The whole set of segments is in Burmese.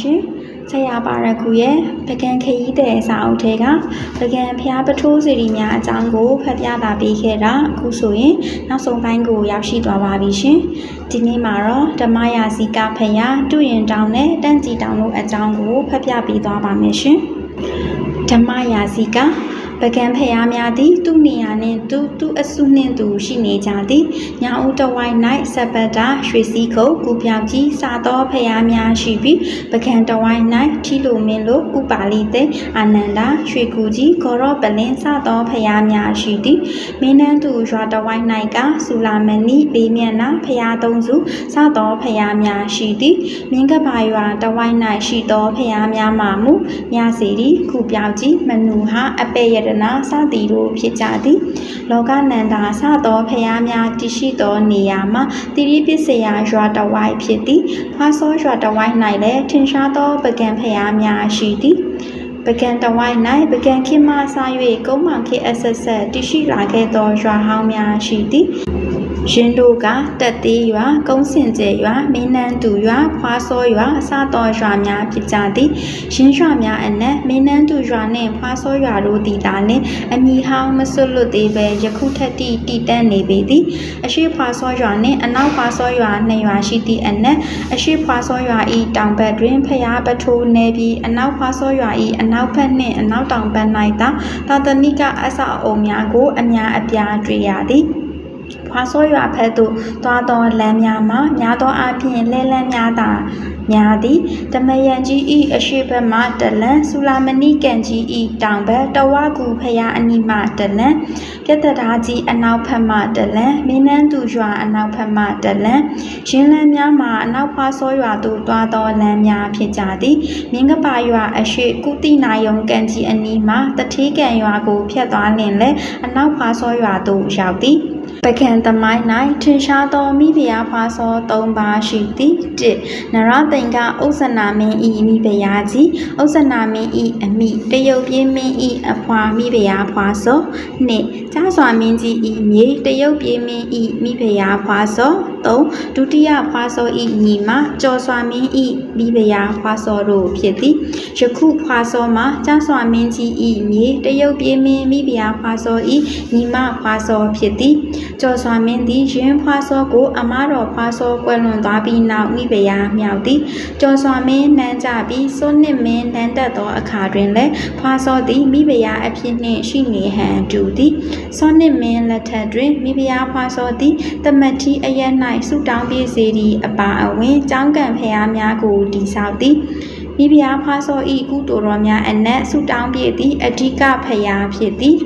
ရှင်ဆရာပါရခုရဲ့ပကံခရီးတဲ့စာအုပ်ထဲကပကံဖျားပထိုးစီရီများအကြောင်းကိုဖတ်ပြတာပေးခဲ့တာအခုဆိုရင်နောက်ဆုံးပိုင်းကိုရောက်ရှိသွားပါပြီရှင်ဒီနေ့မှာတော့ဓမ္မရာစီကဖျားတူရင်တောင်နဲ့တန့်ကြည်တောင်တို့အကြောင်းကိုဖတ်ပြပေးသွားပါမယ်ရှင်ဓမ္မရာစီက ပကံဖျားများသည်သူ့နေရာနှင့်သူသူအစုနှင့်သူရှိနေကြသည်ညာဦးတဝိုင်း၌စပတ္တာရွှေစည်းကုတ်ကုပြောင်ကြီးစာတော်ဖျားများရှိပြီးပကံတဝိုင်း၌ထီလိုမင်းလိုဥပါလိတေအာနန္ဒာရွှေကူကြီးဂောရောပလင်းစတော်ဖျားများရှိသည်မင်းနှန်းသူရွာတဝိုင်း၌ကဆူလာမဏိလေးမြတ်နာဖျားသုံးစုစတော်ဖျားများရှိသည်မင်းကပါရွာတဝိုင်း၌ရှိတော်ဖျားများမှမူမြစီရီကုပြောင်ကြီးမနူဟာအပေယရနာစသည်တို့ဖြစ်ကြသည် လောကနန္ဒာစသောဖျားများတရှိသောနေရာမှာတိရိပစ္စယရွာတဝိုင်းဖြစ်သည်ဖာဆောရွာတဝိုင်း၌လည်းထင်ရှားသောပကံဖျားများရှိသည် ပကံတဝိုင်း၌ပကံခင်မဆာ၍ကုန်းမောင်ခေအဆက်ဆက်တရှိလာခဲ့သောရွာဟောင်းများရှိသည်ရင်းတို့ကတက်သေးရွာကုန်းစင်ကျဲရွာမင်းနန်းသူရွာဖွာစောရွာအစသောရွာများဖြစ်ကြသည်ရင်းရွာများအနက်မင်းနန်းသူရွာနှင့်ဖွာစောရွာတို့သည်သာလျှင်အမီဟောင်းမဆွတ်လွတ်သေးပဲယခုထက်တိတည်တတ်နေပေသည်အရှိဖွာစောရွာနှင့်အနောက်ဖွာစောရွာနှစ်ရွာရှိသည့်အနက်အရှိဖွာစောရွာ၏တောင်ဘက်တွင်ဖျားပထိုးနေပြီးအနောက်ဖွာစောရွာ၏အနောက်ဘက်နှင့်အနောက်တောင်ဘက်၌သာသာသနိကအဆောက်အအုံများကိုအများအပြားတွေ့ရသည်ဖွာစောရွာဖက်သို့သွားသောလမ်းများမှာများသောအားဖြင့်လဲလန်းများသာ များသည်တမယန်ကြီးဤအရှိဘက်မှတလန်ဆူလာမဏိကန်ကြီးဤတောင်ဘက်တဝကူဖရာအနီမှတလန်ပြတ်တရာကြီးအနောက်ဘက်မှတလန်မင်းနန်းသူရွာအနောက်ဘက်မှတလန်ရင်းလန်းများမှာအနောက်ဖွာစောရွာသို့သွားသောလမ်းများဖြစ်ကြသည်မင်းကပါရွာအရှိကုတိနာယုံကန်ကြီးအနီးမှတထေးကန်ရွာကိုဖျက်သွားလင်လဲအနောက်ဖွာစောရွာသို့ရောက်သည် ပကံသမိုင်း၌ထင်ရှားသောမိဖုရားဖွာစော၃ပါးရှိသည်၁နရသိင်္ဂဥစ္ဆနာမင်းဤမိဖုရားကြီးဥစ္ဆနာမင်းဤအမိတရုတ်ပြင်းမင်းဤအဖွာမိဖုရားဖွာစော၂ကြားစွာမင်းကြီးဤမြေတရုတ်ပြင်းမင်းဤမိဖုရားဖွာစော ၃ဒုတိယဖွာစောဤညီမကျော်စွာမင်းဤမိဖုရားဖွာစောတို့ဖြစ်သည်ယခုဖွာစောမှာကြားစွာမင်းကြီးဤမြေတရုတ်ပြင်းမင်းမိဖုရားဖွာစောဤညီမဖွာစောဖြစ်သည်ကျော်စွာမင်းသည်ရင်းဖွာစောကိုအမားတော်ဖွာစောကွယ်လွန်သွားပြီးနောက်မိဖုရားမြောက်သည်ကျော်စွာမင်းနန်းကြပြီးစိုးနှစ်မင်းနန်းတက်သောအခါတွင်လည်းဖွာစောသည်မိဖုရားအဖြစ်နှင့်ရှိနေဟန်တူသည်စောနှစ်မင်းလက်ထက်တွင်မိဖုရားဖွာစောသည်တမတ်ထီအရက်၌ဆုတောင်းပြေးစေသည့်အပါအဝင်ကျောင်းကံဖျားများကိုတည်ဆောက်သည်မိဖုရားဖွာစောဤကုသိုလ်တော်များအနက်ဆုတောင်းပြည့်သည့်အဓိကဖရာဖြစ်သည်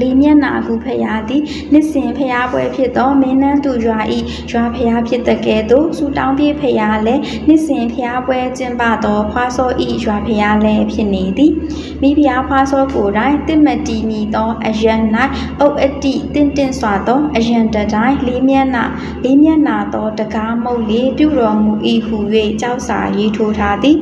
လေးမျက်နာကူဖရာသည်နှစ်စဉ်ဖရာပွဲဖြစ်သောမင်းနန်းသူရွာဤရွာဖရာဖြစ်တဲ့ကဲ့သို့ဆုတောင်းပြည့်ဖရာလည်းနှစ်စဉ်ဖရာပွဲကျင်းပသောဖွာစောဤရွာဖရာလည်းဖြစ်နေသည်မိဖုရားဖွာစောကိုယ်တိုင်တင့်မတီမီသောအယံ၌အုတ်အတိတင့်တင့်စွာသောအယံတတိုင်းလေးမျက်နာလေးမျက်နာသောတကားမုတ်လေးပြုတော်မူ၏ဟု၍ကြောက်စာရေးထိုးထားသည်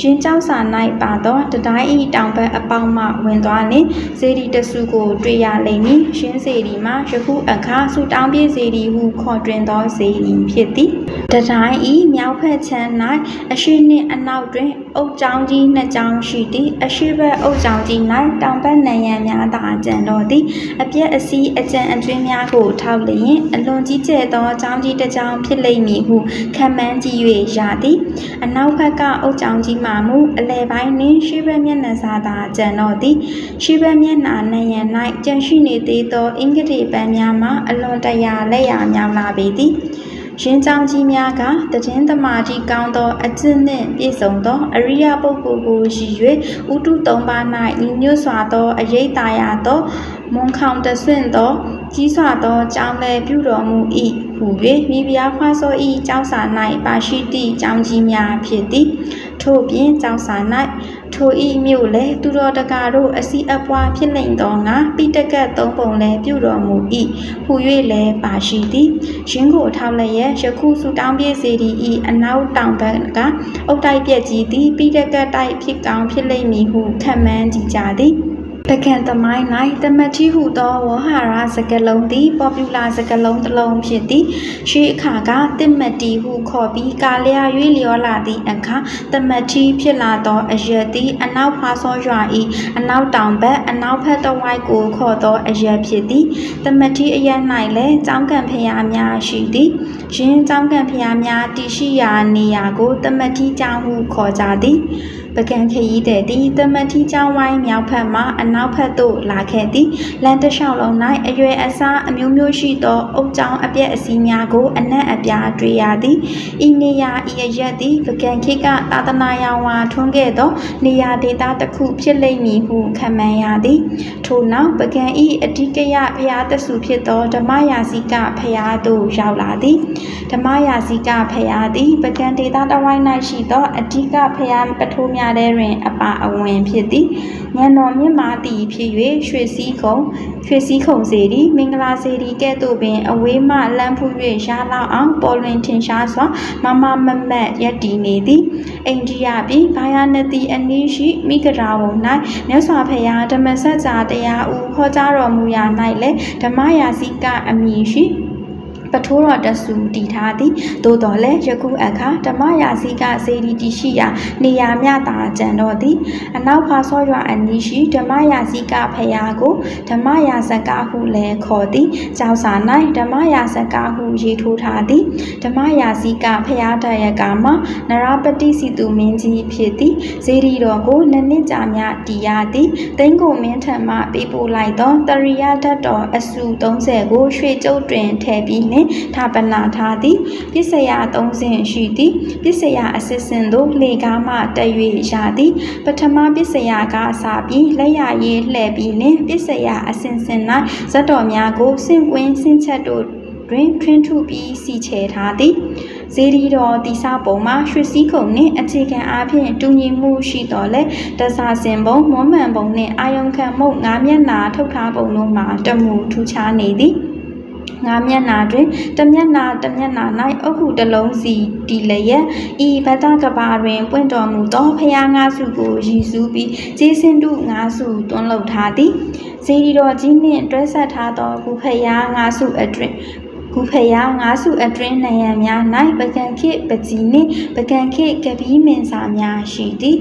ရှင်ကြောက်စာ၌ပါသောတတိုင်းဤတောင်ဘက်အပေါင်းမှဝင်သွားနှင့်စေတီတစုကိုတွေ့ရလိမ့်မည်ရှင်စေတီမှာယခုအခါဆူတောင်းပြေးစေတီဟုခေါ်တွင်သောစေတီဖြစ်သည်တတိုင်းဤမြောက်ဘက်ခြမ်း၌အရှိနှင့်အနောက်တွင် အုတ်ချောင်းကြီးနှစ်ချောင်းရှိသည်အရှိဘက်အုတ်ချောင်းကြီး၌တောင်ဘက်နံရံများသာကျန်တော်သည်အပြက်အစီးအကျန်အတွင်းများကိုထောက်လျင်အလွန်ကြီးကျယ်သောချောင်းကြီးတစ်ချောင်းဖြစ်လိမ့်မည်ဟုခံမှန်းကြည့်၍ရသည်အနောက်ဘက်ကအုတ်ချောင်းကြီးမှမူအလဲပိုင်းနှင့်ရှေ့ဘက်မျက်နှာစာသာကျန်တော့သည်ရှေ့ဘက်မျက်နှာနံရံ၌ကျန်ရှိနေသေးသောအင်္ဂတိပန်းများမှအလွန်တရာလက်ရာမြောက်လာပေသည် ရင်းချောင်းကြီးများကတည်င်းသမာကြီးကောင်းသောအကျင့်နှင့်ပြည့်စုံသောအရိယပုဂ္ဂိုလ်ကိုရည်၍ဥတုသုံးပါး၌ညီညွတ်စွာသောအရေးတာရသောမွန်ခေါင်တဆွင့်သောကြီးစွာသောကြောင်းလဲပြုတော်မူ၏ဟု၍မိဖုရားဖွားစော၏ကျောင်းစာ၌ပါရှိသည့်ကျောင်းကြီးများဖြစ်သည်ထို့ပြင်ကျောင်းစာ၌ ထိုဤမြို့လည်းသူတော်တကာတို့အစီအပွားဖြစ်လိမ့်သောငါပိတကတ်သုံးပုံလည်းပြုတော်မူ၏ဟူ၍လည်းပါရှိသည်ရင်းကိုထောက်လျက်ယခုစုတောင်းပြေးစေသည်ဤအနောက်တောင်ဘက်ကအုတ်တိုက်ပြက်ကြီးသည်ပိတကတ်တိုက်ဖြစ်ကောင်းဖြစ်လိမ့်မည်ဟုခံမှန်းကြည့်ကြသည် ပကံသမိုင်း၌တမတိဟုသောဝဟရာစကလုံးသည်ပေါ်ပူလာစကလုံးတစ်လုံးဖြစ်သည်ရှေးအခါကတမတိဟုခေါ်ပြီးကာလျာ၍လျောလာသည့်အခါတမတိဖြစ်လာသောအယက်သည်အနောက်ဖာဆောရွာ၏အနောက်တောင်ဘက်အနောက်ဘက်တစ်ဝိုက်ကိုခေါ်သောအယက်ဖြစ်သည်တမတိအယက်၌လည်းကျောင်းကံဖျားများရှိသည်ယင်းကျောင်းကံဖျားများတည်ရှိရာနေရာကိုတမတိကျောင်းဟုခေါ်ကြသည် ပကံခရီးတဲ့သည်တမတိကျောင်းဝိုင်းမြောက်ဖက်မှအနောက်ဖက်သို့လာခဲ့သည်လမ်းတစ်လျှောက်လုံး၌အရွယ်အစားအမျိုးမျိုးရှိသောအုတ်ကျောင်းအပြက်အစည်းများကိုအနက်အပြားတွေ့ရသည်ဤနေရာဤအရက်သည်ပကံခေတ်ကသာသနာရောင်ဝါထွန်းခဲ့သော နေရာဒေသတစ်ခုဖြစ်လိမ့်မည်ဟုခန့်မှန်းရသည်ထို့နောက်ပကံဤအဓိကရဖျားတဆူဖြစ်သောဓမ္မယာစီကဖျားသို့ရောက်လာသည်ဓမ္မယာစီကဖျားသည်ပကံဒေသတစ်ဝိုင်း၌ရှိသောအဓိကဖျားပထိုးများထဲတွင်အပါအဝင်ဖြစ်သည်ဉာဏ်တော်မြင့်မာသည်ဖြစ်၍ရွှေစည်းခုံရွှေစည်းခုံစေရီမင်္ဂလာစေရီကဲ့သို့ပင်အဝေးမှလမ်းဖူး၍ရှားလောက်အောင်ပေါ်လွင်ထင်ရှားစွာမမမမတ်ရက်တည်နေသည်အိန္ဒိယပြည်ဘာယာနတိအနီးရှိမိဂရာဝုံ၌မြတ်စွာဘုရားဓမ္မစကြာတရားဦးဟောကြားတော်မူရာ၌လည်းဓမ္မယာစီကအမည်ရှိ ပထိုးတော်တဆူတည်ထားသည်သို့တော်လည်းယခုအခါဓမ္မယာစီကစေတီတည်ရှိရာနေရာမြတာကျန်တော်သည်အနောက်ဖာဆောရွာအနီးရှိဓမ္မယာစီကဖရာကိုဓမ္မယာစကားဟုလည်းခေါ်သည်ကျောင်းစာ၌ဓမ္မယာစကားဟုရေးထိုးထားသည်ဓမ္မယာစီကဖရာတရကမှာနရပတိစီတုမင်းကြီးဖြစ်သည်ဇေဒီတော်ကိုနှစ်နှစ်ကြာမြတည်ရသည်သိန်းကိုမင်းထံမှပေးပို့လိုက်သောတရိယဓာတ်တော်အစု30ကိုရွှေကျုပ်တွင်ထည့်ပြီးနှင့်ထာပနာထားသည်ပစ္စယ30ရှိသည်ပစ္စယအစစ်စင်သို့လေကားမှတက်၍ရသည် ပထမပစ္စယကစပြီးလက်ရရေးလှည့်ပြီးနှင့်ပစ္စယအစင်စင်၌ဇတ်တော်များကိုစင့်ကွင်းစင့်ချက်တို့တွင်ထွင်းထုပြီးစီချေထားသည်ဇေဒီတော်တိစပုံမှာရွှေစည်းခုံနှင့်အခြေခံအားဖြင့်တူညီမှုရှိတော်လဲတစားစင်ပုံမွမ်းမှန်ပုံနှင့်အာယုံခံမှုငါးမျက်နာထုတ်ထားပုံတို့မှာတမှုထူးခြားနေသည် ငါးမျက်နာတွင်တမျက်နာတမျက်နာ၌အုတ်ခုတစ်လုံးစီတီလျက်ဤဘဒ္ဒကဘာတွင်ပွင့်တော်မူသောဖျားငါးစုကိုရည်စူးပြီးကျေးစင်တုငါးစုတွန်းလှုပ်ထားသည်ဇေဒီတော်ကြီးနှင့်တွဲဆက်ထားသောကုဖျားငါးစုအတွင်ကုဖယာငါးစုအတွင်းနယံများ၌ပကံခေပကြီးနှင့်ပကံခေကပီးမင်စာများရှိသည်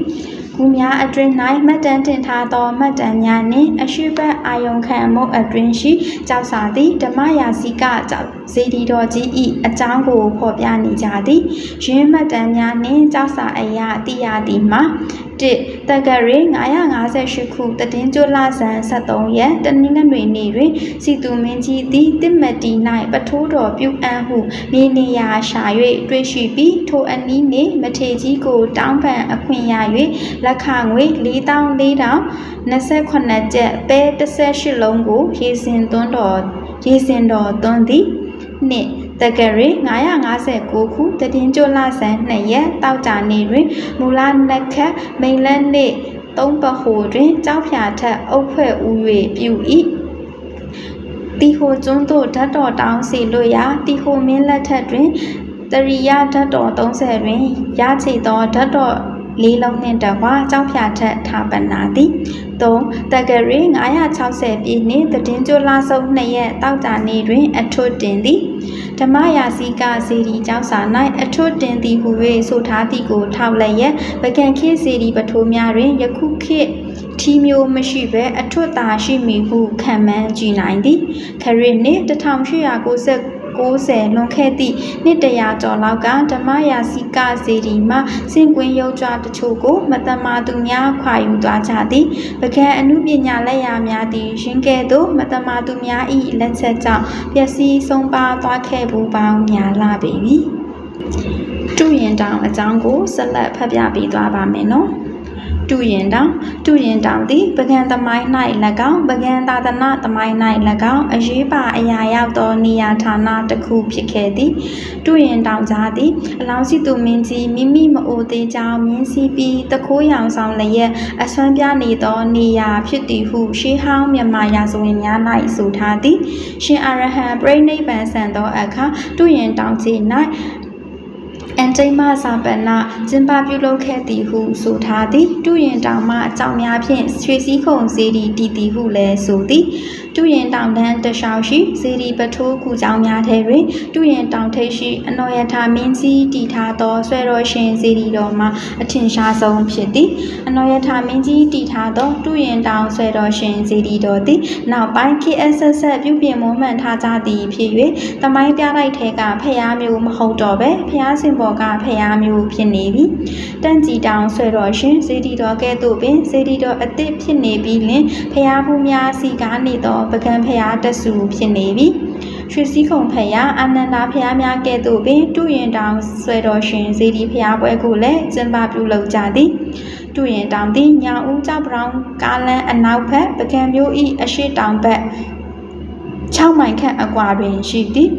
ကူများအတွင်း၌မှတ်တမ်းတင်ထားသောမှတ်တမ်းများနှင့်အရှိပတ် အာယုံခံမှုအတွင်းရှိကြောက်စာသည်ဓမ္မယာစီကကြောက်ဇေဒီတော်ကြီး၏အကြောင်းကိုဖော်ပြနေကြသည်ရင်းမှတ်တမ်းများနှင့်ကြောက်စာအရာတိရသည်မှာ1တက္ကရေ958ခုတည်င်းကျွလဆန်73ရက်တနင်္ဂနွေနေ့တွင်စီတူမင်းကြီးသည်တစ်မတီ၌ပထိုးတော်ပြုအံ့ဟုမြေနေရာရှာ၍တွေ့ရှိပြီးထိုအနီးနှင့်မထေကြီးကိုတောင်းပန်အခွင့်ရ၍လက်ခငွေ4428ကျပ်ပဲ18လုံးကိုရေစင်သွန်းတော်ရေစင်တော်သွန်းသည်နှင့်တက္ကရေ959ခုတည်င်းကျွလဆန်2ရက်တောက်ကြနေတွင်မူလနက်ခတ်မိန်လက်နှင့်သုံးပဟိုတွင်ကြောက်ဖြာထက်အုပ်ဖွဲ့ဥ၍ပြု၏တီဟိုကျွန်းသို့ဓာတ်တော်တောင်းစီလို့ရာတီဟိုမင်းလက်ထက်တွင်တရိယဓာတ်တော်30တွင်ရချေသောဓာတ်တော်လေးလုံးနှင့်တကွာကြောက်ဖြာထက်ထာပနာသည် 3တက္ကရေ960ပြည့်နှင့်တည်င်းကျွလာဆုံး2ရက်တောက်တာနေတွင်အထွတ်တင်သည်ဓမ္မယာစီကစေတီကျောင်းစာ၌အထွတ်တင်သည်ဟူ၍ဆိုထားသည်ကိုထောက်လက်ရက်ပကံခေစေတီပထိုးများတွင်ယခုခေတ်ထီမျိုးမရှိဘဲအထွတ်သာရှိမည်ဟုခံမှန်းကြည့်နိုင်သည်ခရစ်နှင့်1890 90လွန်ခဲ့သည့်နှစ်တရာကျော်လောက်ကဓမ္မယာစီကစေတီမှစင်ကွင်းရုပ်ကြွတချို့ကိုမတမာသူများခွာယူသွားကြသည်ပကံအမှုပညာလက်ရာများသည်ရှင်ကဲ့သို့မတမာသူများ၏လက်ချက်ကြောင့်ပျက်စီးဆုံးပါသွားခဲ့ဘူးပေါင်းများလာပေပြီတူရင်တောင်အကြောင်းကိုဆက်လက်ဖတ်ပြပေးသွားပါမယ်နော် တူရင်တောင်တူရင်တောင်သည်ပကံသမိုင်း၌၎င်းပကံသာသနာသမိုင်း၌၎င်းအရေးပါအရာရောက်သောနေရာဌာနတစ်ခုဖြစ်ခဲ့သည်တူရင်တောင်ကြားသည်အလောင်းစီသူမင်းကြီးမိမိမအိုသေးကြောင်းမြင်းစီပြီးတခိုးရောင်ဆောင်လျက်အဆွမ်းပြနေသောနေရာဖြစ်သည်ဟုရှေးဟောင်းမြန်မာရာဇဝင်များ၌ဆိုထားသည်ရှင်အာရဟံပြိဋိနိဗ္ဗာန်ဆန်သောအခါတူရင်တောင်ကြီး၌ အန်တိမစာပနာကျင်းပပြုလုပ်ခဲ့သည်ဟုဆိုထားသည်တူရင်တောင်မှအကြောင်းများဖြင့်ရွှေစည်းခုံစေတီတည်တည်ဟုလည်းဆိုသည်တူရင်တောင်တန်းတလျှောက်ရှိစေတီပထိုးကူကြောင်းများထဲတွင်တူရင်တောင်ထိပ်ရှိအနော်ယထာမင်းကြီးတည်ထားသောဆွဲတော်ရှင်စေတီတော်မှာအထင်ရှားဆုံးဖြစ်သည်အနော်ယထာမင်းကြီးတည်ထားသောတူရင်တောင်ဆွဲတော်ရှင်စေတီတော်သည်နောက်ပိုင်း KSS ပြုပြင်မွမ်းမံထားကြသည်ဖြစ်၍တမိုင်းပြလိုက်ထဲကဖျားမျိုးမဟုတ်တော့ပဲဖျားစင်ပေါ်ကဖျားမျိုးဖြစ်နေပြီတန့်ကြည်တောင်ဆွဲတော်ရှင်စေတီတော်ကဲ့သို့ပင်စေတီတော်အသစ်ဖြစ်နေပြီးလင်ဖျားမှုများစီကားနေသောပကံဖျားတဆူဖြစ်နေပြီရွှေစည်းခုံဖျားအာနန္ဒာဖျားများကဲ့သို့ပင်တူရင်တောင်ဆွဲတော်ရှင်စေတီဖျားပွဲကိုလည်းကျင်းပပြုလုပ်ကြသည်တူရင်တောင်သည်ညာဦးကြောက်ပြောင်ကားလန်းအနောက်ဘက်ပကံမျိုးဤအရှိတောင်ဘက်6မိုင်ခန့်အကွာတွင်ရှိသည်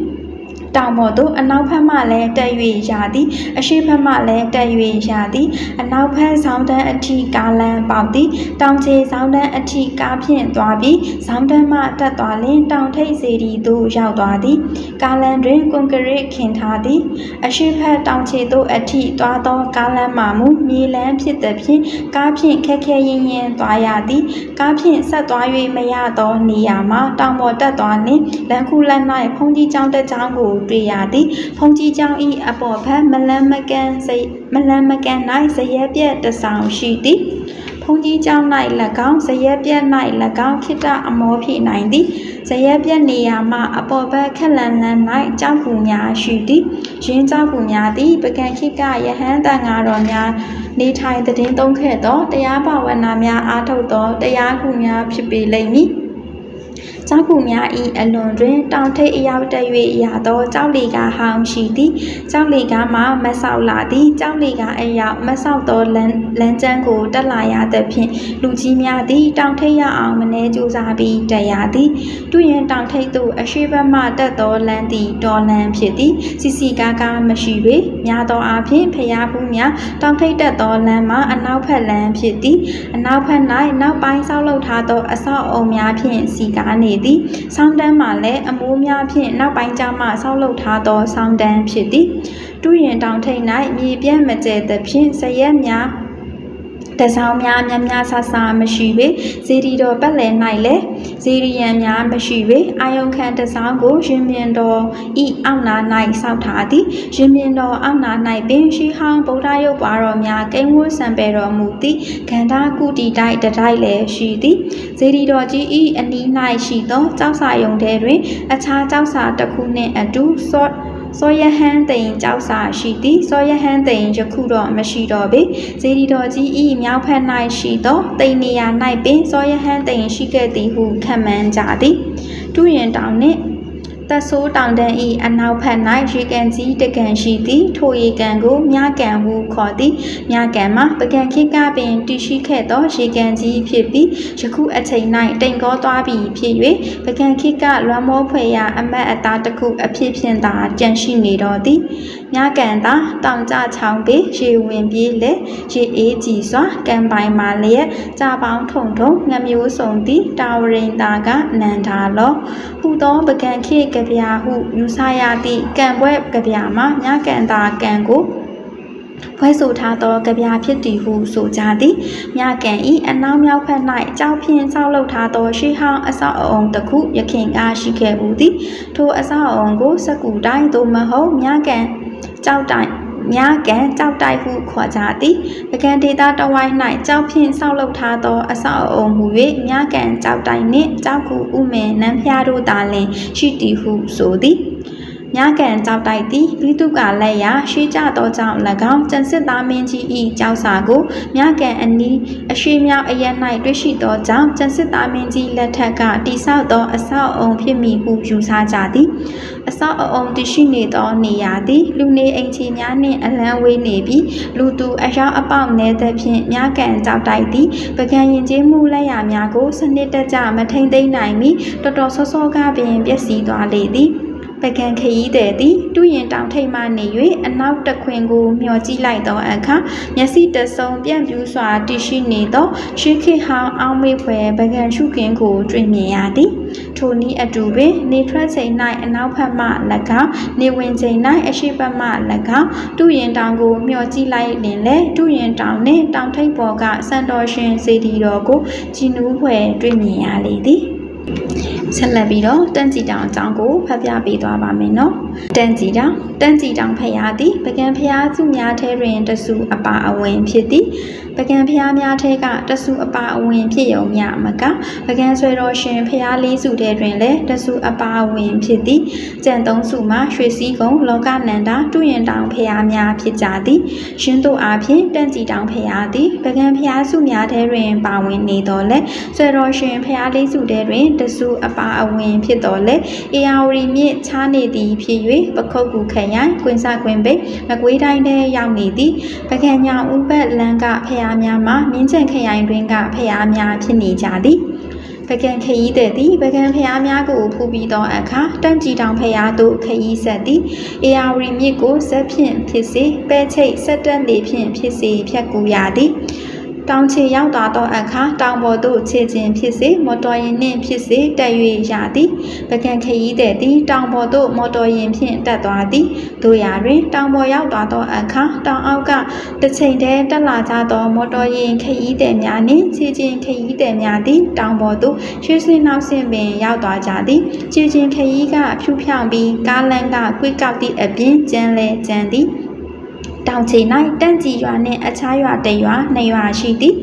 တောင်ပေါ်သို့အနောက်ဘက်မှလည်းတက်၍ရသည်အရှိဘက်မှလည်းတက်၍ရသည်အနောက်ဘက်ဆောင်းတန်းအထိကားလန်းပေါက်သည်တောင်ချေဆောင်းတန်းအထိကားဖြင့်သွားပြီးဆောင်းတန်းမှတက်သွားလင်တောင်ထိပ်စေတီသို့ရောက်သွားသည်ကားလန်းတွင်ကွန်ကရစ်ခင်းထားသည်အရှိဘက်တောင်ချေသို့အထိသွားသောကားလန်းမှမူမြေလန်းဖြစ်သည်ဖြင့်ကားဖြင့်ခက်ခဲရင်ရင်သွားရသည်ကားဖြင့်ဆက်သွား၍မရသောနေရာမှာတောင်ပေါ်တက်သွားလင်လမ်းခုလက်၌ဖုန်ကြီးကျောင်းတက်ကျောင်းကိုတွေ့ရသည်ဖုန်ကြီးကျောင်း၏အပေါ်ဘက်မလန်းမကန်စိတ်မလန်းမကန်၌ဇရက်ပြက်တဆောင်ရှိသည်ဖုန်ကြီးကျောင်း၌၎င်းဇရက်ပြက်၌၎င်းခိတ္တအမောဖြစ်နိုင်သည်ဇရက်ပြက်နေရာမှအပေါ်ဘက်ခက်လန်လန်၌ကြောက်ကူများရှိသည်ရင်းကြောက်ကူများသည်ပကံခိကယဟန်တန်ဃာတော်များနေထိုင်သတင်းသုံးခဲ့သောတရားဘာဝနာများအားထုတ်သောတရားကူများဖြစ်ပေလိမ့်မည် ကျောက်ကူများဤအလွန်တွင်တောင်ထိပ်အရောက်တက်၍ရသောကျောက်လီကာဟောင်းရှိသည်ကျောက်လီကာမှမဆောက်လာသည်ကျောက်လီကာအရောက်မဆောက်သောလမ်းလမ်းကျန်းကိုတက်လာရသဖြင့်လူကြီးများသည်တောင်ထိပ်ရအောင်မနေကြိုးစားပြီးတက်ရသည်တူရင်တောင်ထိပ်သို့အရှိဘက်မှတက်သောလမ်းသည်တော်လမ်းဖြစ်သည်စီစီကားကားမရှိပေများသောအားဖြင့်ဖျားဖူးများတောင်ထိပ်တက်သောလမ်းမှာအနောက်ဘက်လမ်းဖြစ်သည်အနောက်ဘက်၌နောက်ပိုင်းဆောက်လုပ်ထားသောအဆောက်အအုံများဖြင့်စီကားနေသည်။ဆောင်းတန်းမှာလည်းအမိုးများဖြင့်နောက်ပိုင်းကျမှဆောက်လုပ်ထားသောဆောင်းတန်းဖြစ်သည်။တူရင်တောင်ထိပ်၌မြေပြန့်မကျဲသဖြင့်ဇရက်များ တစောင်းများများများဆဆမရှိပေဇေဒီတော်ပတ်လည်၌လည်းဇေရီယံများမရှိပေအာယုံခံတစောင်းကိုရှင်မြင်တော်ဤအောက်နာ၌စောက်ထားသည်ရှင်မြင်တော်အောက်နာ၌ပင်ရှိဟောင်းဗုဒ္ဓရုပ်ပွားတော်များကိန်းဝတ်ဆံပေတော်မူသည်ခန္ဓာကုတီတိုက်တတိုက်လည်းရှိသည်ဇေဒီတော်ကြီးဤအနီး၌ရှိသောကြောက်စာယုံထဲတွင် အခြားကြောက်စာတစ်ခုနှင့်အတူစော့ စောယဟန်တိန်ကြောက်စာရှိသည်စောယဟန်တိန်ယခုတော့မရှိတော့ပေဇေဒီတော်ကြီးဤမြောက်ဖက်၌ရှိသောတိန်နေရာ၌ပင်စောယဟန်တိန်ရှိခဲ့သည်ဟုခံမှန်းကြသည်တူရင်တောင်နှင့် သက်ဆိုးတောင်တန်းဤအနောက်ဘက်၌ရေကန်ကြီးတကန်ရှိသည်ထိုရေကန်ကိုမြကန်ဟုခေါ်သည်မြကန်မှာပကံခိကပင်တည်ရှိခဲ့သောရေကန်ကြီးဖြစ်ပြီးယခုအချိန်၌တိမ်ကောသွားပြီးဖြစ်၍ပကံခိကလွမ်းမောဖွယ်ရာအမတ်အသားတစ်ခုအဖြစ်ဖြင့်သာကြန့်ရှိနေတော်သည်မြကန်သာတောင်ကြချောင်းပေရေဝင်ပြေးလေရေအေးကြည်စွာကံပိုင်မာလျက်ကြာပေါင်းထုံထုံငမျိုးစုံသည်တာဝရိန်သာကနန္ဒာလောဟူသောပကံခိကဗျာဟုယူဆရသည့်ကံပွဲကဗျာမှာမြကန်သာကံကိုဖွဲ့ဆိုထားသောကြပြဖြစ်သည်ဟုဆိုကြသည်မြကန်ဤအနောက်မြောက်ဘက်၌ကြောက်ဖြင့်ဆောက်လုပ်ထားသောရှေးဟောင်းအဆောက်အအုံတစ်ခုရခင်ကရှိခဲ့ဘူးသည်ထိုအဆောက်အအုံကိုစကူတိုင်းသို့မဟုတ်မြကန်ကြောက်တိုင် မြကန်ကြောက်တိုက်ဟုခေါ်ကြသည်ပကံဒေတာတဝိုင်း၌ကြောက်ဖြင့်ဆောက်လုပ်ထားသောအဆောက်အအုံမူ၍မြကန်ကြောက်တိုက်နှင့်ကြောက်ကူဥမင်နန်းဖျားတို့သာလျှင်ရှိသည်ဟုဆိုသည် မြကန်ကြောက်တိုက်သည်ဘိတုကလက်ရာရှိကြသောကြောင့်၎င်းကျန်စစ်သားမင်းကြီး၏ကြောက်စာကိုမြကန်အနီးအရှိမြောက်အရက်၌တွေ့ရှိသောကြောင့်ကျန်စစ်သားမင်းကြီးလက်ထက်ကတိဆောက်သောအဆောက်အုံဖြစ်မည်ဟုယူဆကြသည်အဆောက်အအုံတရှိနေသောနေရာသည်လူနေအိမ်ခြေများနှင့်အလံဝေးနေပြီးလူသူအယောက်အပေါက်နည်းသဖြင့်မြကန်ကြောက်တိုက်သည်ပကံရင်ကျေးမှုလက်ရာများကိုစနစ်တကျမထိန်သိမ်းနိုင်မီတော်တော်စောစောကပင်ပျက်စီးသွားလေသည် ပကံခရီးတဲ့သည်တူရင်တောင်ထိပ်မှနေ၍အနောက်တခွင်ကိုမျှော်ကြည့်လိုက်သောအခါမျက်စိတဆုံပြန့်ပြူးစွာတည်ရှိနေသောရှေးခေတ်ဟောင်းအောင်မေဖွယ်ပကံရှုခင်းကိုတွေ့မြင်ရသည်ထိုနည်းအတူပင်နေထွက်ချိန်၌အနောက်ဘက်မှ၎င်းနေဝင်ချိန်၌အရှိတ်ဘက်မှ၎င်းတူရင်တောင်ကိုမျှော်ကြည့်လိုက်လင်လေတူရင်တောင်နှင့်တောင်ထိပ်ပေါ်ကစံတော်ရှင်စေတီတော်ကိုကြည်နူးဖွယ်တွေ့မြင်ရလေသည် ဆက်လက်ပြီးတော့တန့်ကြည်တောင်အကြောင်းကိုဖတ်ပြပေးသွားပါမယ်နော်တန့်ကြည်တောင်တန့်ကြည်တောင်ဖရာသည်ပကံဖရာစုများထဲတွင်တဆူအပါအဝင်ဖြစ်သည် ပကံဖရာများထဲကတဆူအပါအဝင်ဖြစ်ရုံမျှမကပကံဆွေတော်ရှင်ဖရာလေးစုထဲတွင်လည်းတဆူအပါအဝင်ဖြစ်သည်ကျန်သုံးစုမှာရွှေစည်းကုံလောကနန္ဒာတူရင်တောင်ဖရာများဖြစ်ကြသည်ရှင်တို့အားဖြင့်တန့်ကြည်တောင်ဖရာသည်ပကံဖရာစုများထဲတွင် ပါဝင်နေတော်လဲဆွေတော်ရှင်ဖရာလေးစုထဲတွင်တဆူအပါအဝင်ဖြစ်တော်လဲအေယာဝရီမြစ်ချားနေသည်ဖြစ်၍ပခုတ်ကူခရိုင်ကွင်းစကွင်းပိတ်မကွေးတိုင်းထဲရောက်နေသည်ပကံညောင်ဥပတ်လန်းကဖရာများမှာမြင်းချန်ခရိုင်တွင်ကဖရာများဖြစ်နေကြသည်ပကံခရီးတဲ့သည်ပကံဖျားများကိုဖူးပြီးသောအခါတန့်ကြည်တောင်ဖျားသို့ခရီးဆက်သည်အေယာဝရီမြစ်ကိုဇက်ဖြင့်ဖြစ်စေပဲချိတ်ဆက်တက်လေဖြင့်ဖြစ်စေဖြတ်ကူရသည် တောင်ချေရောက်သွားသောအခါတောင်ပေါ်သို့ခြေခြင်းဖြစ်စေမော်တော်ယာဉ်နှင့်ဖြစ်စေတက်၍ရသည်ပကံခရီးတဲ့သည်တောင်ပေါ်သို့မော်တော်ယာဉ်ဖြင့်တက်သွားသည်တို့ရာတွင်တောင်ပေါ်ရောက်သွားသောအခါတောင်အောက်ကတစ်ချိန်တည်းတက်လာကြသောမော်တော်ယာဉ်ခရီးတဲ့များနှင့်ခြေခြင်းခရီးတဲ့များသည်တောင်ပေါ်သို့ရွှေစင်နောက်ဆင့်ပင်ရောက်သွားကြသည်ခြေခြင်းခရီးကဖြူဖြောင်ပြီးကားလမ်းကကွေ့ကောက်သည့်အပြင်ကျန်းလဲကျန်းသည် တောင်ချေ၌တန့်ကြည်ရွာနှင့်အခြားရွာတစ်ရွာနှစ်ရွာရှိသည်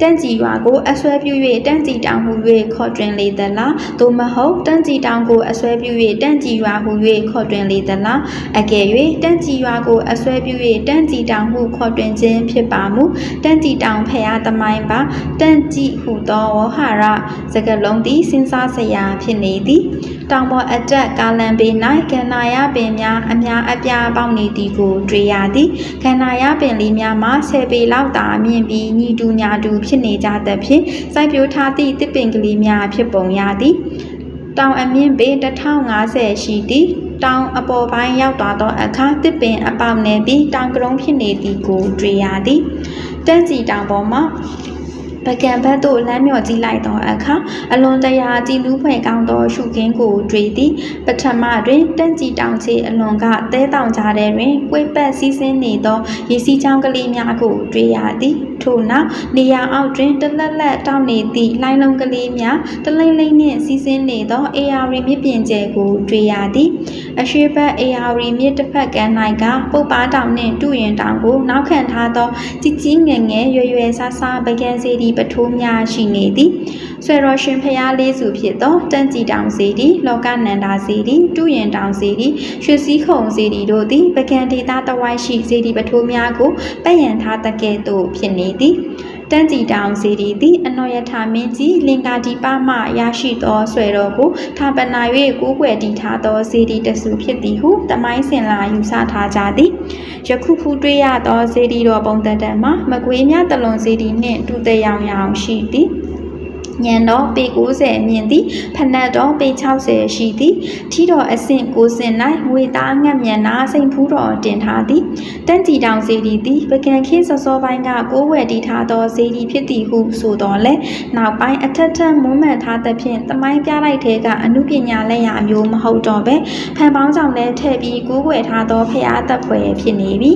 တန့်ကြည်ရွာကိုအဆွဲပြု၍တန့်ကြည်တောင်ဟူ၍ခေါ်တွင်လေသလားသို့မဟုတ်တန့်ကြည်တောင်ကိုအဆွဲပြု၍တန့်ကြည်ရွာဟူ၍ခေါ်တွင်လေသလားအကယ်၍တန့်ကြည်ရွာကိုအဆွဲပြု၍တန့်ကြည်တောင်ဟုခေါ်တွင်ခြင်းဖြစ်ပါမူတန့်ကြည်တောင်ဖရာသမိုင်းပါတန့်ကြည်ဟုသောဝဟာရစကလုံးသည်စဉ်းစားစရာဖြစ်နေသည်တောင်ပေါ်အတက်ကာလံပေ၌ကန္နာယပင်များအများအပြားပေါက်နေသည်ကိုတွေ့ရသည်ကန္နာယပင်လေးများမှာဆယ်ပေလောက်သာမြင့်ပြီးညီတူညာတူဖြစ်နေကြသဖြင့်စိုက်ပျိုးထားသည့်တစ်ပင်ကလေးများဖြစ်ပုံရသည်တောင်အမြင့်ပေ1050ရှိသည်တောင်အပေါ်ပိုင်းရောက်သွားသောအခါတစ်ပင်အပေါက်နေပြီးတောင်ကရုံးဖြစ်နေသည်ကိုတွေ့ရသည်တန်းစီတောင်ပေါ်မှာပကံဘတ်သို့လမ်းမြော်ကြည့်လိုက်သောအခါအလွန်တရာကြည်လူးဖွယ်ကောင်းသောရှုခင်းကိုတွေ့သည်ပထမတွင်တန့်ကြည်တောင်ချေအလွန်ကတဲတောင်ကြားထဲတွင်ကွေးပတ်စီးဆင်းနေသောရေစီးချောင်းကလေးများကိုတွေ့ရသည် ထို့နောက်နေရာအောက်တွင်တလက်လက်တောက်နေသည့်လိုင်းလုံးကလေးများတလိမ့်လိမ့်နှင့်စီးဆင်းနေသောအေယာရီမြစ်ပြင်ကျဲကိုတွေ့ရသည်အရှိဘက်အေယာရီမြစ်တစ်ဖက်ကမ်း၌ကပုပ်ပါတောင်နှင့်တူရင်တောင်ကိုနောက်ခံထားသောကြီးကြီးငယ်ငယ်ရွယ်ရွယ်ဆားဆားပကံစီဒီပထိုးများရှိနေသည်ဆွေတော်ရှင်ဖျားလေးစုဖြစ်သောတန့်ကြည်တောင်စီဒီလောကနန္ဒာစီဒီတူရင်တောင်စီဒီရွှေစည်းခုံစီဒီတို့သည်ပကံဒေသတဝိုက်ရှိစီဒီပထိုးများကိုပတ်ရန်ထားတကဲ့သို့ဖြစ်နေသည်တန်းကြည်တောင်စီဒီသည်အနော်ယထာမင်းကြီးလင်္ကာဒီပမှရရှိသောဆွေတော်ကိုထာပနာ၍ကိုးကွယ်တည်ထားသောစီဒီတဆူဖြစ်သည်ဟုတမိုင်းစင်လာယူဆထားကြသည်ယခုဖူးတွေ့ရသောစီဒီတော်ပုံတန်တန်မှာမကွေးများတလွန်စီဒီနှင့်တူတဲ့ရောင်ရောင်ရှိသည် ညံတော်ပေ90မြင့်သည်ဖနက်တော်ပေ60ရှိသည်ထီတော်အဆင့်9ဆင့်၌ငွေသားငတ်မြန်နာစိန်ဖူးတော်တင်ထားသည်တန့်ကြည်တောင်စေတီသည်ပကံခင်းစောစောပိုင်းကကိုးဝယ်တည်ထားသောစေတီဖြစ်သည်ဟုဆိုတော်လဲနောက်ပိုင်းအထက်ထက်မွမ်းမံထားသဖြင့်တမိုင်းပြလိုက်တဲ့ကအမှုပညာလက်ရာမျိုးမဟုတ်တော့ပဲဖန်ပေါင်းကြောင့်လည်းထည့်ပြီးကိုးဝယ်ထားသောဖျားသက်ဖွယ်ဖြစ်နေပြီ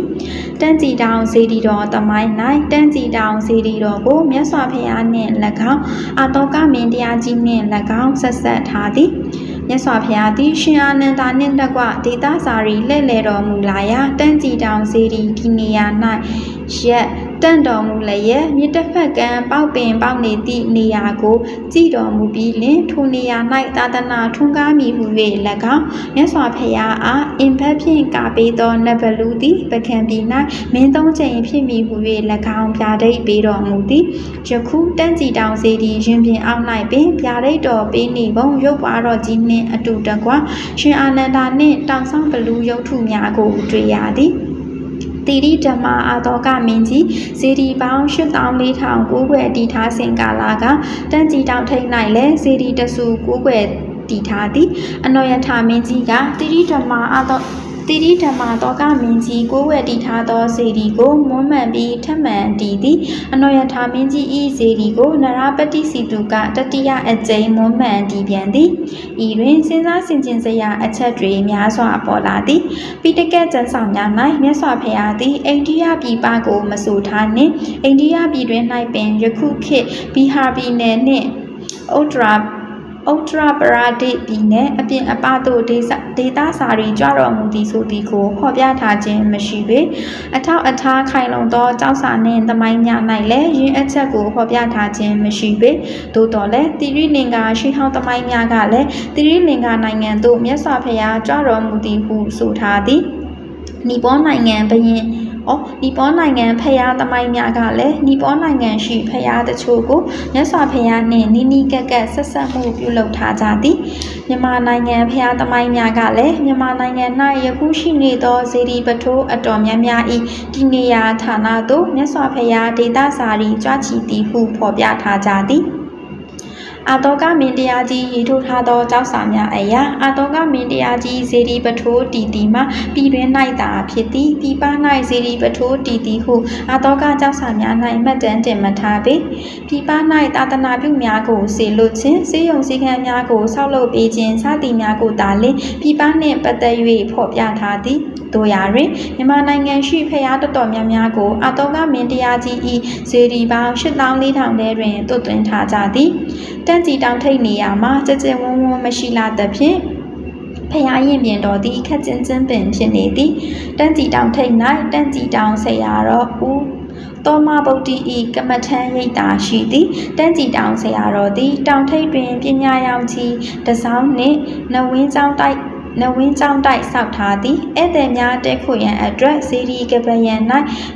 တန့်ကြည်တောင်စေတီတော်တမိုင်း၌တန့်ကြည်တောင်စေတီတော်ကိုမြတ်စွာဘုရားနှင့်၎င်းအာတောကမင်းတရားကြီးနှင့်၎င်းဆက်ဆက်ထားသည်မြတ်စွာဘုရားသည်ရှင်အာနန္ဒာနှင့်တကွဒေသစာရီလှည့်လည်တော်မူလာရာတန့်ကြည်တောင်စေတီဒီနေရာ၌ရက်တ န့်တော်မူလျက်မြစ်တစ်ဖက်ကံပေါက်ပင်ပေါက်နေသည့်နေရာကိုကြည်တော်မူပြီးလင်ထိုနေရာ၌သာသနာထွန်းကားမည်ဟု၍၎င်းမြတ်စွာဘုရားအားအင်ဖက်ဖြင့်ကာပေးသောနဗလူသည်ပကံပြည်၌မင်းသုံးချိန်ဖြစ်မည်ဟု၍၎င်းပြာဒိတ်ပေးတော်မူသည်ယခုတန့်ကြည်တောင်စေတီရင်ပြင်အောက်၌ပင်ပြာဒိတ်တော်ပေးနေပုံရုပ်ပွားတော်ကြီးနှင့်အတူတကွရှင်အာနန္ဒာနှင့်တောင်ဆောင်ဘလူရုပ်ထုများကိုတွေ့ရသည် တိရိဓမ္မအာတောကမင်းကြီးဇေဒီပေါင်း8400ကိုးကွယ်တည်ထားစဉ်ကာလကတန့်ကြည်တောင်ထိပ်၌လည်းဇေဒီတဆူကိုးကွယ်တည်ထားသည်အနောယထာမင်းကြီးကတိရိဓမ္မာအသော တိရိဓမ္မာတောကမင်းကြီးကိုဝယ်တည်ထားသောစေတီကိုမွမ်းမံပြီးထက်မှန်တည်သည်အနောယထာမင်းကြီးဤစေတီကိုနရပတိစီတုကတတိယအကြိမ်မွမ်းမံတည်ပြန်သည်ဤတွင်စဉ်းစားဆင်ခြင်စရာအချက်တွေများစွာပေါ်လာသည်ပိဋကတ်ကျမ်းစာများ၌မြတ်စွာဘုရားသည်အိန္ဒိယပြည်ပကိုမဆိုထားနှင့်အိန္ဒိယပြည်တွင်၌ပင်ယခုခေတ်ဘီဟာပြည်နယ်နှင့်ဥတ္တရာ ဥတ္တရပရာဒိပြည်နယ်အပြင်အပတို့ဒေသဒေသစာရီကြွတော်မူသည်ဆိုသည်ကိုဖော်ပြထားခြင်းမရှိပေအထောက်အထားခိုင်လုံသောကြောက်စာနှင့်သမိုင်းများ၌လည်းရင်းအချက်ကိုဖော်ပြထားခြင်းမရှိပေသို့တော်လည်းတိရိလင်္ကာရှိဟောင်းသမိုင်းများကလည်းတိရိလင်္ကာနိုင်ငံသို့မြတ်စွာဘုရားကြွတော်မူသည်ဟုဆိုထားသည်နီပေါနိုင်ငံဘရင်။ အော်နီပေါနိုင်ငံဖျားသမိုင်းများကလည်းနီပေါနိုင်ငံရှိဖျားတချို့ကိုမြတ်စွာဘုရားနှင့်နီးနီးကပ်ကပ်ဆက်ဆက်မှုပြုလုပ်ထားကြသည်။မြန်မာနိုင်ငံဖျားသမိုင်းများကလည်းမြန်မာနိုင်ငံ၌ယခုရှိနေသောဇေဒီပထိုးအတော်များများ၏ဒီနေရာဌာနသို့မြတ်စွာဘုရားဒေသစာရီကြွချီသည်ဟုဖော်ပြထားကြသည်။ အာတောကမင်းတရားကြီးရေးထိုးထားသောကြောက်စာများအရာအာတောကမင်းတရားကြီးဇေဒီပထိုးတီတီမှပြည်တွင်၌သာဖြစ်သည်ပြည်ပ၌ဇေဒီပထိုးတီတီဟုအာတောကကြောက်စာများ၌မှတ်တမ်းတင်မထားပေပြည်ပ၌သာသနာပြုများကိုစေလွတ်ခြင်းစေယုံစည်းကမ်းများကိုဆောက်လုပ်ပေးခြင်းစသည်များကိုသာလျှင်ပြည်ပနှင့်ပတ်သက်၍ဖော်ပြထားသည်တို့ရာတွင်မြန်မာနိုင်ငံရှိဖျားတော်တော်များများကိုအာတောကမင်းတရားကြီး၏ဇေဒီပေါင်း8400ထဲတွင်တွတ်သွင်းထားကြသည်တန့်ကြည်တောင်ထိပ်နေရာမှာကြကြဝန်းဝန်းမရှိလာသဖြင့်ဖျားရင်ပြင်တော်သည်ခက်ချင်းချင်းပင်ဖြစ်နေသည်တန့်ကြည်တောင်ထိပ်၌တန့်ကြည်တောင်ဆရာတော်ဦးတောမဗုဒ္ဓဤကမ္မထံရိပ်တာရှိသည်တန့်ကြည်တောင်ဆရာတော်သည် တောင်ထိပ်တွင်ပညာရောင်ချီတစောင်းနှင့်နဝင်းကျောင်းတိုက် နဝင်းကျောင်းတိုက်ဆောက်ထားသည်ဧည့်သည်များတဲခွေရန်အတွက်ဇီရီကပယံ၌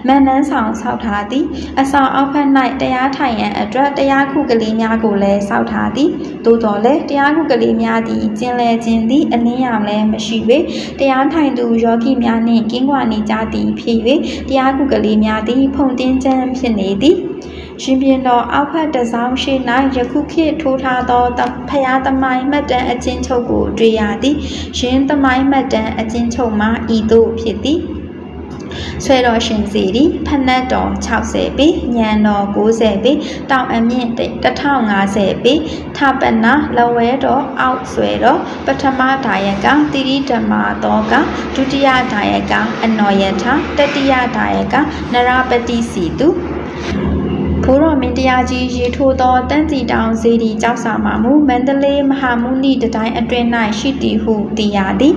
မန်နန်းဆောင်ဆောက်ထားသည်အဆောင်အောက်ဖက်၌တရားထိုင်ရန်အတွက်တရားခုကလေးများကိုလည်းဆောက်ထားသည်သို့တော်လည်းတရားခုကလေးများသည်ကျင်လည်ခြင်းသည်အလင်းရောင်လည်းမရှိပေတရားထိုင်သူယောဂီများနှင့်ကင်းကွာနေကြသည်ဖြစ်၍တရားခုကလေးများသည်ဖုန်တင်းချမ်းဖြစ်နေသည် ရှင်ပြင်းတော်အောက်ဖက်တစောင်းရှိ၌ယခုခေတ်ထိုးထားသောဖျားသမိုင်းမှတ်တမ်းအချင်းချုပ်ကိုတွေ့ရသည်ရှင်သမိုင်းမှတ်တမ်းအချင်းချုပ်မှာဤသို့ဖြစ်သည်ဆွဲတော်ရှင်စီရီဖနက်တော်60ပေညံတော်90ပေတောင်အမြင့်1050ပေထပနာလဝဲတော်အောက်ဆွဲတော်ပထမဒါယကတိရိဓမ္မာတော်ကဒုတိယဒါယကအနောယထတတိယဒါယကနရပတိစီတု ဘိုးတော်မင်းတရားကြီးရေထိုးသောတန်းစီတောင်ဇေဒီကျောက်စာမှမူမန္တလေးမဟာမုနိတတိုင်းအတွင်း၌ရှိသည်ဟုသိရသည်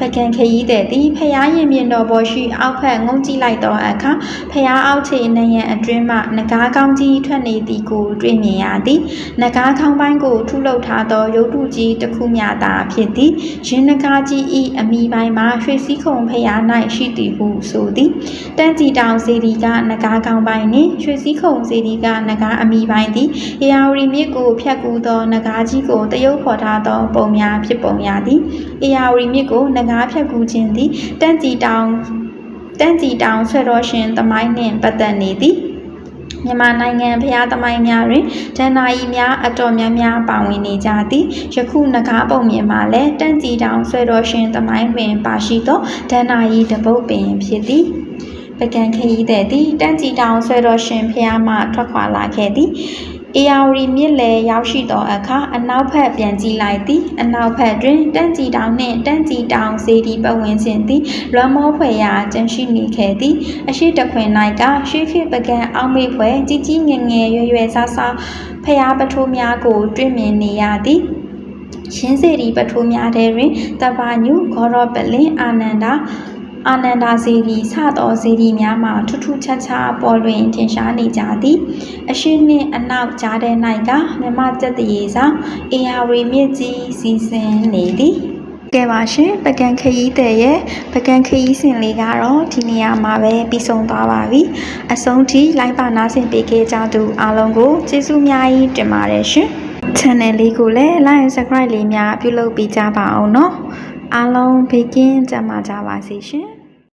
ပကံခရီးတဲ့သည်ဖျားရင်မြင်တော်ပေါ်ရှိအောက်ဖက်ငုံကြည့်လိုက်သောအခါဖျားအောက်ခြေနယံအတွင်းမှငကားကောင်းကြီးထွက်နေသည်ကိုတွေ့မြင်ရသည်ငကားခေါင်းပိုင်းကိုထုလုပ်ထားသောရုပ်တုကြီးတစ်ခုမျှသာဖြစ်သည်ရင်းငကားကြီး၏အမိပိုင်းမှာရွှေစည်းခုံဖျား၌ရှိသည်ဟုဆိုသည်တန်းကြည်တောင်စီဒီကငကားကောင်းပိုင်းနှင့်ရွှေစည်းခုံစီဒီကငကားအမိပိုင်းသည်အေယာဝတီမြစ်ကိုဖြတ်ကူးသောငကားကြီးကိုတရုပ်ဖော်ထားသောပုံများဖြစ်ပုံရသည်အေယာဝတီမြစ်ကိုငကားဖြတ်ကူးခြင်းသည်တန့်ကြည်တောင်တန့်ကြည်တောင်ဆွေတော်ရှင်သမိုင်းနှင့်ပတ်သက်နေသည်မြန်မာနိုင်ငံဖျားသမိုင်းများတွင်ဒဏ္ဍာရီများအတော်များများပါဝင်နေကြသည်ယခုနဂါပုံမြင်မှာလည်းတန့်ကြည်တောင်ဆွေတော်ရှင်သမိုင်းပင်ပါရှိသောဒဏ္ဍာရီတပုတ်ပင်ဖြစ်သည်ပကံခရီးတဲ့သည်တန့်ကြည်တောင်ဆွေတော်ရှင်ဖျားမှထွက်ခွာလာခဲ့သည် အေယာဝတီမြစ်လယ်ရောက်ရှိသောအခါအနောက်ဘက်ပြန်ကြည့်လိုက်သည်အနောက်ဘက်တွင်တန့်ကြည်တောင်နှင့်တန့်ကြည်တောင်စေတီပတ်ဝန်းကျင်သည်လွမ်းမောဖွယ်ရာကျန်ရှိနေခဲ့သည်အရှိတခွင်၌ကရွှေခေပကံအောင်မေဖွယ်ကြီးကြီးငယ်ငယ်ရွယ်ရွယ်ဆဆဖျားပထိုးများကို တွေ့မြင်နေရသည်ရှင်းစေတီပထိုးများထဲတွင်တဘာညုဂေါရောပလင်အာနန္ဒာ အာနန္ဒာဇေဒီစသောဇေဒီများမှာထူးထူးခြားခြားပေါ်လွင်ထင်ရှားနေကြသည်အရှိနှင့်အနောက်ကြားတဲ့၌ကမြမကျက်တရေဆောင်အေယာဝီမြစ်ကြီးစီစဉ်နေသည်ကဲပါရှင်ပကံခရီးတဲ့ရဲ့ပကံခရီးစဉ်လေးကတော့ဒီနေရာမှာပဲပြီးဆုံးသွားပါပြီအဆုံးထိလိုက်ပါနာဆင်ပေးခဲ့ကြသူအားလုံးကိုကျေးဇူးများကြီးတင်ပါတယ်ရှင် channel လေးကိုလည်း like and subscribe လေးများပြုလုပ်ပေးကြပါအောင်နော်အားလုံးဘေးကင်းကြမှာကြပါစေရှင်